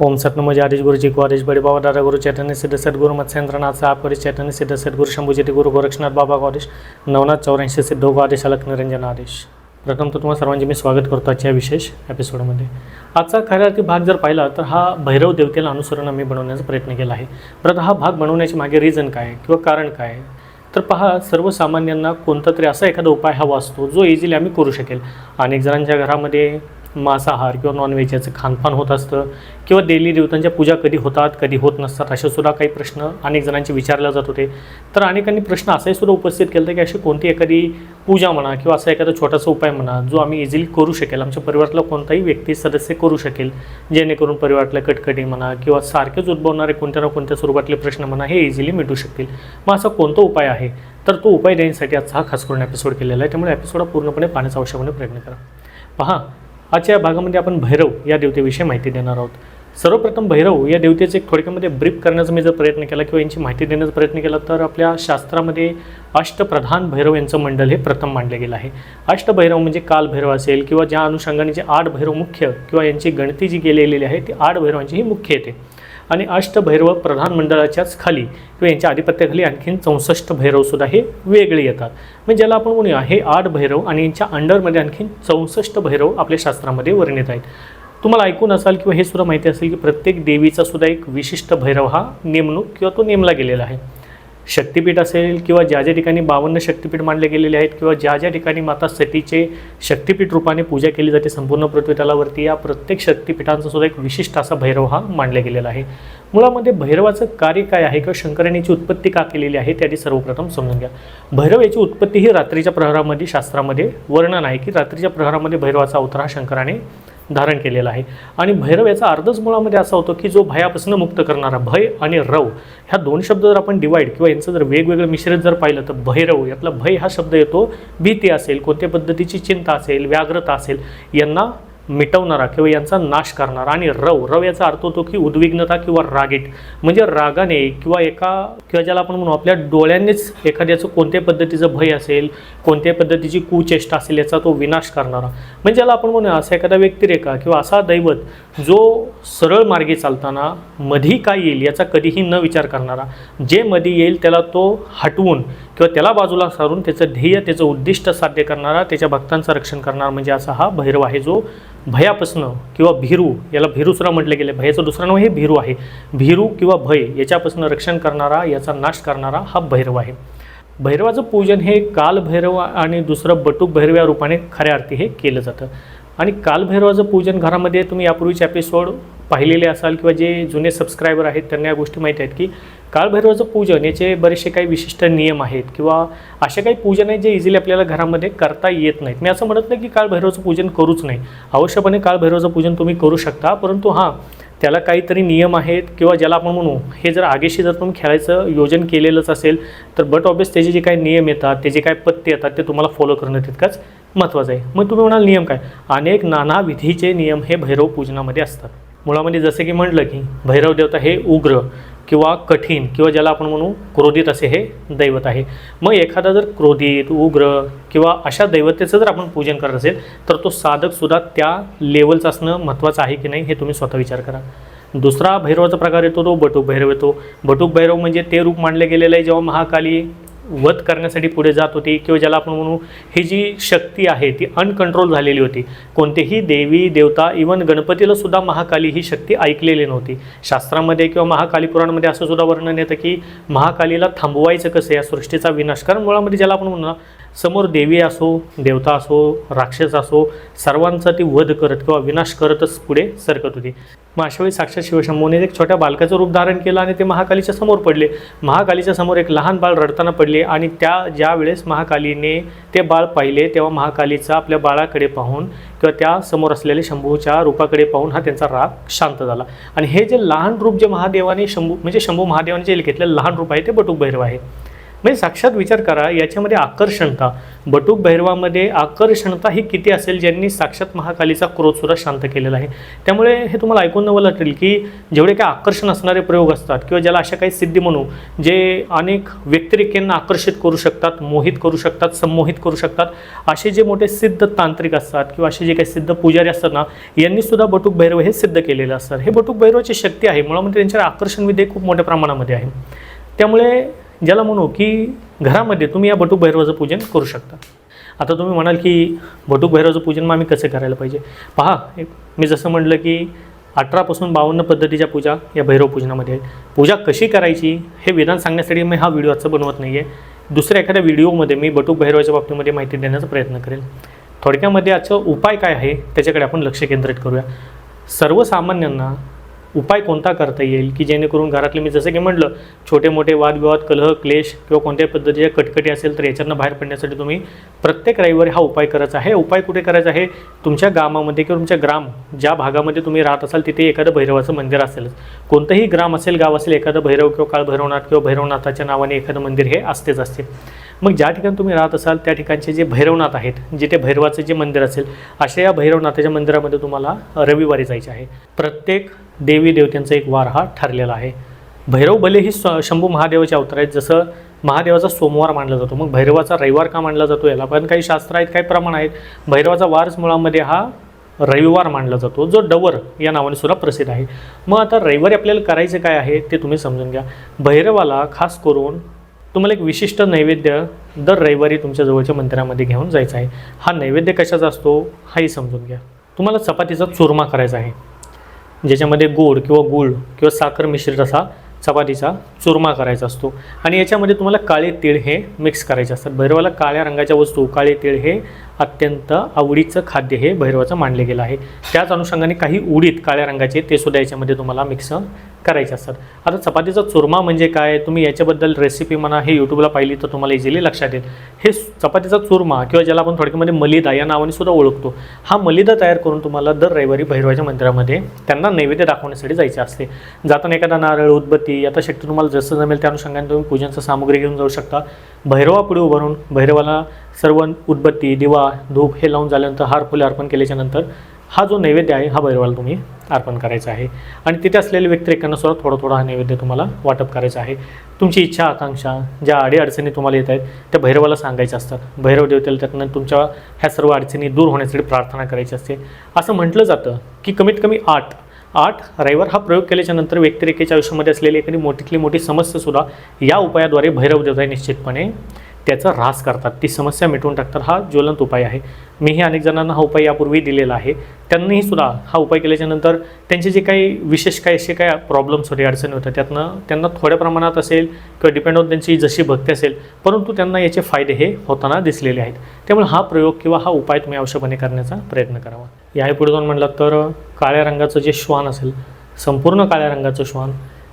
ओम सतनमोजी आदेश गुरुजी को आदेश बडे बाबा दादा गुरु चैतन्य सिद्ध सदगुरु मत्स्येंद्रनाथ आप आदेश चैतन्य सिद्ध सदगुरु शंभूजी गुरु गोरक्षनाथ बाबा को आदेश नवनाथ चौऱ्याऐंशी सिद्ध को आदेश अलक निरंजन आदेश। प्रथम तर तुम्हाला सर्वांचे मी स्वागत करतो आजच्या या विशेष एपिसोडमध्ये आजचा खऱ्या अर्थी भाग जर पाहिला तर हा भैरव देवतेला अनुसरून आम्ही बनवण्याचा प्रयत्न केला आहे. परत हा भाग बनवण्याची मागे रिझन काय आहे किंवा कारण काय आहे? तर पहा सर्वसामान्यांना कोणता तरी असा एखादा उपाय हवा असतो जो इझिली आम्ही करू शकेल. अनेक जणांच्या घरामध्ये मांसाहार किंवा नॉनव्हेज याचं खानपान होत असतं किंवा डेली देवतांच्या पूजा कधी होतात कधी होत नसतात असे सुद्धा काही प्रश्न अनेक जणांचे विचारले जात होते. तर अनेकांनी प्रश्न असाही सुद्धा उपस्थित केला होता की अशी कोणती एखादी पूजा म्हणा किंवा असा एखादा छोटासा उपाय म्हणा जो आम्ही इझिली करू शकेल आमच्या परिवारातला कोणताही व्यक्ती सदस्य करू शकेल जेणेकरून परिवारातल्या कटकटी म्हणा किंवा सारखेच उद्भवणारे कोणत्या ना कोणत्या स्वरूपातले प्रश्न म्हणा हे इझिली मिटू शकतील. मग असा कोणता उपाय आहे? तर तो उपाय देण्यासाठी आजचा हा खास करून एपिसोड केलेला आहे. त्यामुळे एपिसोड पूर्णपणे पाहण्याचा आवश्यकपणे प्रयत्न करा. पहा आजच्या या भागामध्ये आपण भैरव या देवतेविषयी माहिती देणार आहोत. सर्वप्रथम भैरव या देवतेचे एक थोडक्यामध्ये ब्रीफ करण्याचा मी जर प्रयत्न केला किंवा यांची माहिती देण्याचा प्रयत्न केला तर आपल्या शास्त्रामध्ये अष्टप्रधान भैरव यांचं मंडल हे प्रथम मांडलं गेलं आहे. अष्टभैरव म्हणजे काल भैरव असेल किंवा ज्या अनुषंगाने जे आठ भैरव मुख्य किंवा यांची गणती जी केलेली आहे ती आठ भैरवांची ही मुख्य येते. आणि अष्टभैरव प्रधान मंडळाच्याच खाली किंवा यांच्या आधिपत्याखाली आणखीन चौसष्ट भैरवसुद्धा हे वेगळे येतात. म्हणजे ज्याला आपण म्हणूया हे आठ भैरव आणि यांच्या अंडरमध्ये आणखीन चौसष्ट भैरव आपल्या शास्त्रामध्ये वर्णित आहेत. तुम्हाला ऐकून असाल किंवा हे सुद्धा माहिती असेल की प्रत्येक देवीचा सुद्धा एक विशिष्ट भैरव हा नेमणूक किंवा तो नेमला गेलेला आहे. शक्तिपीठ असेल किंवा ज्या ज्या ठिकाणी बावन्न शक्तिपीठ मांडले गेलेले आहेत किंवा ज्या ज्या ठिकाणी माता सतीचे शक्तिपीठ रूपाने पूजा केली जाते संपूर्ण पृथ्वीतलावरती या प्रत्येक शक्तिपीठांचा सुद्धा एक विशिष्ट असा भैरव हा मांडला गेलेला आहे. मुळामध्ये भैरवाचं कार्य काय आहे किंवा शंकरांची उत्पत्ती का केलेली आहे ते सर्वप्रथम समजून घ्या. भैरव याची उत्पत्ती ही रात्रीच्या प्रहरामध्ये शास्त्रामध्ये वर्णन आहे की रात्रीच्या प्रहरामध्ये भैरवाचा अवतार हा शंकराने धारण केलेला आहे. आणि भैरव याचा अर्थच मुळामध्ये असा होतो की जो भयापासून मुक्त करणारा भय आणि रव ह्या दोन शब्द जर आपण डिवाईड किंवा यांचं जर वेगवेगळं मिश्रित जर पाहिलं तर भैरव यातला भय हा शब्द येतो भीती असेल कोणत्या पद्धतीची चिंता असेल व्याग्रता असेल यांना मिटवणारा किंवा यांचा नाश करणारा आणि रव रव याचा अर्थ होतो की उद्विग्नता किंवा रागीट. म्हणजे रागाने किंवा एका किंवा ज्याला आपण म्हणू आपल्या डोळ्यांनीच एखाद्याचं कोणत्या पद्धतीचं भय असेल कोणत्या पद्धतीची कुचेष्टा असेल याचा तो विनाश करणारा. म्हणजे ज्याला आपण म्हणूया असा एखादा व्यक्तिरेखा किंवा असा दैवत जो सरळ मार्गे चालताना मधी काय येईल याचा कधीही न विचार करणारा. जे मधी येईल त्याला तो हटवून किंवा त्याला बाजूला सारून त्याचं ध्येय त्याचं उद्दिष्ट साध्य करणारा त्याच्या भक्तांचं रक्षण करणारा म्हणजे असा हा भैरव आहे जो भयापासनं किंवा भिरू याला भिरूसुरा म्हटलं गेलं. भयाचं दुसरं नाव हे भिरू आहे. भिरू किंवा भय याच्यापासून रक्षण करणारा याचा नाश करणारा हा भैरव आहे. भैरवाचं पूजन हे कालभैरव आणि दुसरं बटूक भैरव या रूपाने खऱ्या अर्थी हे केलं जातं. आणि कालभैरवाचं पूजन घरामध्ये तुम्ही यापूर्वीचे एपिसोड पाहिलेले असाल किंवा जे जुने सबस्क्रायबर आहेत त्यांना या गोष्टी माहीत आहेत की काळभैरवाचं पूजन याचे बरेचसे काही विशिष्ट नियम आहेत किंवा असे काही पूजन आहेत जे इझिली आपल्याला घरामध्ये करता येत नाहीत. मी असं म्हणत नाही की काळभैरवाचं पूजन करूच नाही. अवश्यपणे काळभैरवाचं पूजन तुम्ही करू शकता परंतु हां त्याला काहीतरी नियम आहेत किंवा ज्याला आपण म्हणू हे जर आगेशी जर तुम्ही खेळायचं योजन केलेलंच असेल तर बट ऑबियस त्याचे जे काही नियम येतात त्याचे काय पत्ते येतात ते तुम्हाला फॉलो करणं तितकंच महत्त्वाचं आहे. मग तुम्ही म्हणाल नियम काय? अनेक नाना विधीचे नियम हे भैरव पूजनामध्ये असतात. मुळामध्ये जसे की म्हटलं की भैरव देवता हे उग्र किंवा कठीण किंवा ज्याला आपण म्हणू क्रोधित असे हे दैवत आहे. मग एखादा जर क्रोधित उग्र किंवा अशा दैवतेचं जर आपण पूजन करत असेल तर तो साधकसुद्धा त्या लेवलचं असणं महत्त्वाचं आहे की नाही हे तुम्ही स्वतः विचार करा. दुसरा भैरवाचा प्रकार येतो तो बटूक भैरव येतो. बटूक भैरव म्हणजे ते रूप मांडले गेलेलं आहे जेव्हा महाकाली वध करण्यासाठी पुढे जात होती किंवा ज्याला आपण म्हणू ही जी शक्ती आहे ती अनकंट्रोल झालेली होती. कोणतेही देवी देवता इवन गणपतीला सुद्धा महाकाली ही शक्ती ऐकलेली नव्हती. शास्त्रामध्ये किंवा महाकाली पुराणामध्ये असं सुद्धा वर्णन येतं की महाकालीला थांबवायचं कसं या सृष्टीचा विनाश कारण मुळामध्ये ज्याला आपण म्हणू ना समोर देवी असो देवता असो राक्षस असो सर्वांचा ती वध करत किंवा विनाश करतच पुढे सरकत होती. मग अशावेळी साक्षात शिवशंभूने एक छोट्या बालकाचं रूप धारण केलं आणि ते महाकालीच्या समोर पडले. महाकालीच्या समोर एक लहान बाळ रडताना पडले आणि त्या ज्या वेळेस महाकालीने ते बाळ पाहिले तेव्हा महाकालीचा आपल्या बाळाकडे पाहून किंवा त्या समोर असलेल्या शंभूच्या रूपाकडे पाहून हा त्यांचा राग शांत झाला. आणि हे जे लहान रूप जे महादेवाने शंभू म्हणजे शंभू महादेवाने जे घेतलेलं लहान रूप आहे ते बटूक भैरव आहे. म्हणजे साक्षात विचार करा याच्यामध्ये आकर्षणता. बटूक भैरवामध्ये आकर्षणता ही किती असेल ज्यांनी साक्षात महाकालीचा क्रोधसुद्धा शांत केलेला आहे. त्यामुळे हे तुम्हाला ऐकून नवं वाटेल की जेवढे काही आकर्षण असणारे प्रयोग असतात किंवा ज्याला अशा काही सिद्धी म्हणू जे अनेक व्यक्तिरेखेंना आकर्षित करू शकतात मोहित करू शकतात संमोहित करू शकतात असे जे मोठे सिद्ध तांत्रिक असतात किंवा असे जे काही सिद्ध पुजारी असतात ना यांनीसुद्धा बटूक भैरव हे सिद्ध केलेलं असतात हे बटूक भैरवाची शक्ती आहे मुळामध्ये त्यांच्या आकर्षण विधेय खूप मोठ्या प्रमाणामध्ये आहे. त्यामुळे ज्याला म्हणू की घरामध्ये तुम्ही या बटूक भैरवाचं पूजन करू शकता. आता तुम्ही म्हणाल की बटूक भैरवाचं पूजन मग आम्ही कसं करायला पाहिजे? पहा एक- मी जसं म्हटलं की अठरापासून बावन्न पद्धतीच्या पूजा या भैरव पूजनामध्ये आहेत. पूजा कशी करायची हे विधान सांगण्यासाठी मी हा व्हिडिओ आजचा बनवत नाही आहे दुसऱ्या एखाद्या व्हिडिओमध्ये मी बटूक भैरवाच्या बाबतीमध्ये माहिती देण्याचा प्रयत्न करेल. थोडक्यामध्ये आजचा उपाय काय आहे त्याच्याकडे आपण लक्ष केंद्रित करूया. सर्वसामान्यांना उपाय कोणता करता येईल की जेणेकरून घरातले मी जसं की म्हटलं छोटे मोठे वादविवाद कलह क्लेश किंवा कोणत्याही पद्धतीच्या कटकटी असेल तर याच्यातनं बाहेर पडण्यासाठी तुम्ही प्रत्येक रविवारी हा उपाय करायचा आहे. उपाय कुठे करायचा आहे? तुमच्या गावामध्ये किंवा तुमच्या ग्राम ज्या भागामध्ये तुम्ही राहत असाल तिथे एखादं भैरवाचं मंदिर असेलच. कोणतंही ग्राम असेल गाव असेल एखादं भैरव किंवा काळ भैरवनाथ किंवा भैरवनाथाच्या नावाने एखादं मंदिर हे असतेच असते. मग ज्या ठिकाणी तुम्ही राहत असाल त्या ठिकाणचे जे भैरवनाथ आहेत जिथे भैरवाचं जे मंदिर असेल अशा या भैरवनाथाच्या मंदिरामध्ये तुम्हाला रविवारी जायचे आहे. प्रत्येक देवी देवतांचा एक वार हा ठरलेला आहे. भैरव भले ही स शंभू महादेवाचे अवतार आहेत. जसं महादेवाचा सोमवार मानला जातो मग भैरवाचा रविवार का मानला जातो याला? पण काही शास्त्र आहेत काही प्रमाण आहेत. भैरवाचा वारच मुळामध्ये हा रविवार मानला जातो. जो डवर या नावाने सुद्धा प्रसिद्ध आहे. मग आता रविवारी आपल्याला करायचं काय आहे ते तुम्ही समजून घ्या. भैरवाला खास करून तुम्हाला एक विशिष्ट नैवेद्य दर रविवारी तुमच्या जवळच्या मंदिरामध्ये घेऊन जायचा आहे. हा नैवेद्य कशाचा असतो हाही समजून घ्या. तुम्हाला चपातीचा चुरमा करायचा आहे. ज्याच्यामध्ये गोड किंवा गूळ किंवा साखर मिश्रित असा चपातीचा चुरमा करायचा असतो. आणि याच्यामध्ये तुम्हाला काळे तीळ हे मिक्स करायचे असतात. भैरवाला काळ्या रंगाच्या वस्तू काळे तीळ हे अत्यंत आवडीचं खाद्य हे भैरवाचं मानले गेलं आहे. त्याच अनुषंगाने काही उडीद काळ्या रंगाचे ते सुद्धा याच्यामध्ये तुम्हाला मिक्स करायचे असतात. आता चपातीचा चुरमा म्हणजे काय? तुम्ही याच्याबद्दल रेसिपी म्हणा हे यूट्यूबला पाहिली तर तुम्हाला इझिली लक्षात येईल. हे चपातीचा चुरमा किंवा ज्याला आपण थोडक्यामध्ये मलिदा या नावाने सुद्धा ओळखतो हा मलिदा तयार करून तुम्हाला दर रविवारी भैरवाच्या मंदिरामध्ये त्यांना नैवेद्य दाखवण्यासाठी जायचे असते. जाताना एखादा नारळ उदबत्ती आता शक्य तुम्हाला जसं जमेल त्या अनुषंगाने तुम्ही पूजनचं सामग्री घेऊन जाऊ शकता. भैरवापुढे उभारून भैरवाला सर्व उदबत्ती दिवा धूप हे लावून झाल्यानंतर हार फुले अर्पण केल्याच्यानंतर हा जो नैवेद्य आहे हा भैरवाला तुम्ही अर्पण करायचा आहे. आणि तिथे असलेल्या व्यक्तिरेखांना सुद्धा थोडा थोडा हा नैवेद्य तुम्हाला वाटप करायचा आहे. तुमची इच्छा आकांक्षा ज्या अडीअडचणी तुम्हाला येत आहेत त्या भैरवाला सांगायच्या असतात. भैरव देवतेला त्यातनं तुमच्या ह्या सर्व अडचणी दूर होण्यासाठी प्रार्थना करायची असते. असं म्हटलं जातं की कमीत कमी आठ आठ रविवार हा प्रयोग केल्याच्यानंतर व्यक्तिरेखेच्या आयुष्यामध्ये असलेली एखादी मोठीतली मोठी समस्यासुद्धा या उपायाद्वारे भैरव देवता निश्चितपणे त्याचा ऱ्हास करतात. ती समस्या मिटवून टाकतात. हा ज्वलंत उपाय आहे. मीही अनेक जणांना हा उपाय यापूर्वी दिलेला आहे. त्यांनीही सुद्धा हा उपाय केल्याच्यानंतर त्यांचे जे काही विशेष काही असे काय प्रॉब्लेम्स होते अडचणी होत्या त्यातनं त्यांना थोड्या प्रमाणात असेल किंवा डिपेंड ऑन त्यांची जशी भक्ती असेल परंतु त्यांना याचे फायदे हे होताना दिसलेले आहेत. त्यामुळे हा प्रयोग किंवा हा उपाय तुम्ही आवश्यकपणे करण्याचा प्रयत्न करावा. याही पुढे जाऊन म्हटलं तर काळ्या रंगाचं जे श्वान असेल संपूर्ण काळ्या रंगाचं श्वान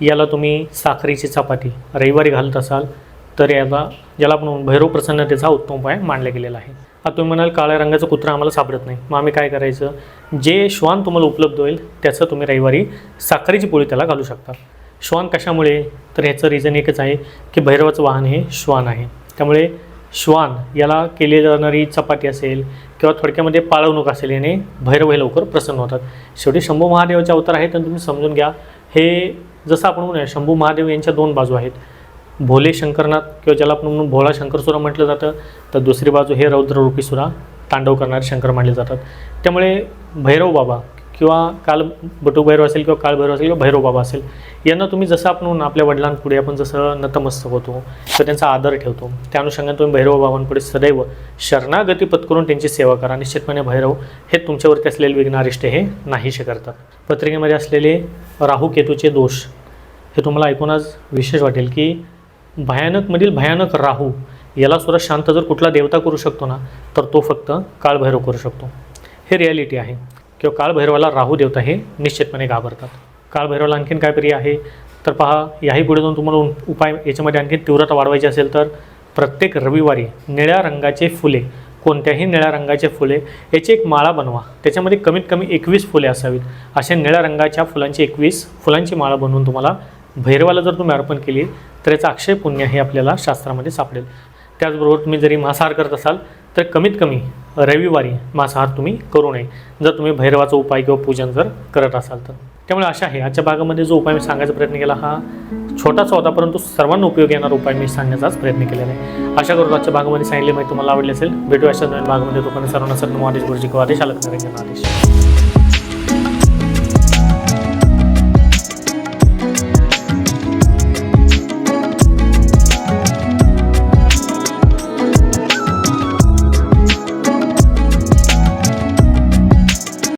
याला तुम्ही साखरेची चपाती रविवारी घालत असाल तर याचा ज्याला आपण भैरव प्रसन्नतेचा उत्तम उपाय मानला गेलेला आहे. आता तुम्ही म्हणाल काळ्या रंगाचं कुत्रा आम्हाला सापडत नाही. मग आम्ही काय करायचं? जे श्वान तुम्हाला उपलब्ध होईल त्याचं तुम्ही रविवारी साखरेची पोळी त्याला घालू शकता. श्वान कशामुळे? तर ह्याचं रिझन एकच आहे की भैरवाचं वाहन हे श्वान आहे. त्यामुळे श्वान याला केली जाणारी चपाती असेल किंवा थोडक्यामध्ये पाळवणूक असेल याने भैरव हे लवकर प्रसन्न होतात. शेवटी शंभू महादेवाचे अवतार आहेत आणि तुम्ही समजून घ्या हे जसं आपण म्हणूया शंभू महादेव यांच्या दोन बाजू आहेत. भोले शंकरनाथ किंवा ज्याला आपण म्हणून भोळा शंकरसुरा म्हटलं जातं तर दुसरी बाजू हे रौद्ररूपी सुरा तांडव करणारे शंकर मानले जातात. त्यामुळे भैरव बाबा किंवा काल बटू भैरव असेल किंवा काळभैरव असेल किंवा भैरव बाबा असेल यांना तुम्ही जसं आपण आपल्या वडिलांपुढे आपण जसं नतमस्तक होतो तर त्यांचा आदर ठेवतो. त्या अनुषंगाने तुम्ही भैरव बाबांपुढे सदैव शरणागती पत्करून त्यांची सेवा करा. निश्चितपणे भैरव हे तुमच्यावरती असलेले विघ्नारिष्ट हे नाहीसे करतात. पत्रिकेमध्ये असलेले राहू केतूचे दोष हे तुम्हाला ऐकूनच विशेष वाटेल की भयानकमधील भयानक राहू याला सुद्धा शांत जर कुठला देवता करू शकतो ना तर तो फक्त काळभैरव करू शकतो. हे रिॲलिटी आहे. किंवा काळभैरवाला राहू देवता हे निश्चितपणे घाबरतात. काळभैरवाला आणखीन काय पर्याय आहे? तर पहा याही पुढे जाऊन तुम्हाला उपाय याच्यामध्ये आणखी तीव्रता वाढवायची असेल तर प्रत्येक रविवारी निळ्या रंगाचे फुले कोणत्याही निळ्या रंगाचे फुले याची एक माळा बनवा. त्याच्यामध्ये कमीत कमी एकवीस फुले असावीत. अशा निळ्या रंगाच्या फुलांची एकवीस फुलांची माळा बनवून तुम्हाला भैरवाला जर तुम्ही अर्पण केली तर याचं अक्षय पुण्य हे आपल्याला शास्त्रामध्ये सापडेल. त्याचबरोबर तुम्ही जरी मांसाहार करत असाल तर कमीत कमी रविवारी मांसाहार तुम्ही करू नये. जर तुम्ही भैरवाचा उपाय किंवा पूजन जर करत असाल तर. त्यामुळे अशा आहे. आजच्या भागामध्ये जो उपाय मी सांगायचा प्रयत्न केला हा छोटासा होता परंतु सर्वांना उपयोगी येणारा उपाय मी सांगण्याचाच प्रयत्न केलेला आहे. अशा करतो आजच्या भागामध्ये सांगितले माहिती तुम्हाला आवडली असेल. भेटू अशा नवीन भागामध्ये. तोपर्यंत सर्वांना सर्व आदेश गुरुजी किंवा आदेश आलक आदेश.